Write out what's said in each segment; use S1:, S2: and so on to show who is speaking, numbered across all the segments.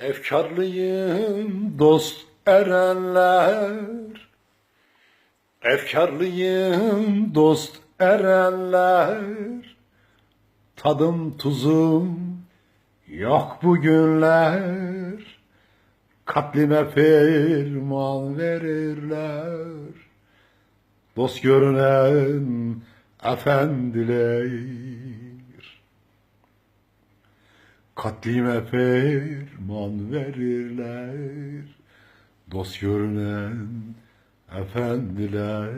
S1: Efkarlıyım dost erenler. Efkarlıyım dost erenler. Tadım tuzum yok bugünler Katlime ferman verirler. Dost görünen efendiler Katlime ferman verirler Dost görünen efendiler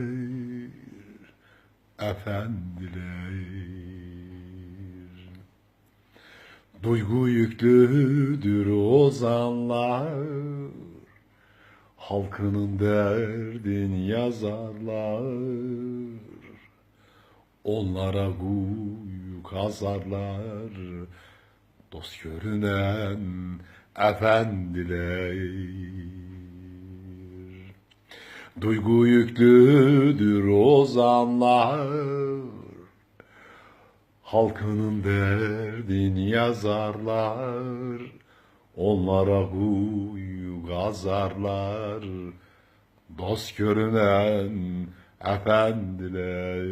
S1: Efendiler. Duygu yüklüdür ozanlar Halkının derdin yazarlar. Onlara kuyu kazarlar Dost görünen efendiler. Duygu yüklüdür ozanlar Halkının derdin yazarlar. Onlara huyu gazarlar. Dost görünen efendiler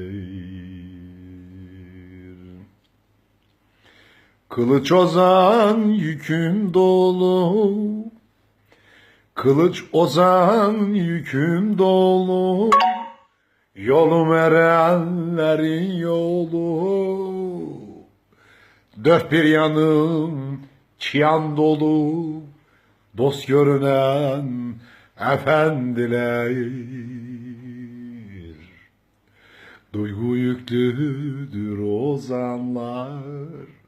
S1: Kılıç ozan yüküm dolu. Kılıç ozan yüküm dolu. Yolum erenlerin yolu. Dört bir yanım çiyan dolu. Dost görünen efendiler. Duygu yüklüdür ozanlar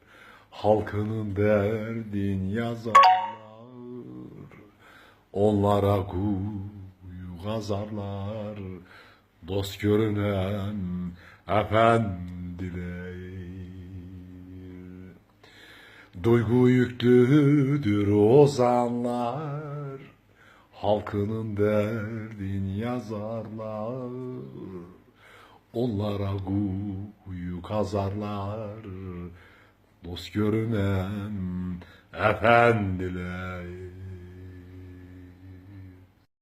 S1: Halkının derdin yazarlar Onlara kuyu gazarlar Dost görünen efendiler. Duygu yüklüdür ozanlar Halkının derdin yazarlar. Onlara kuyu kazarlar Dost görünen efendiler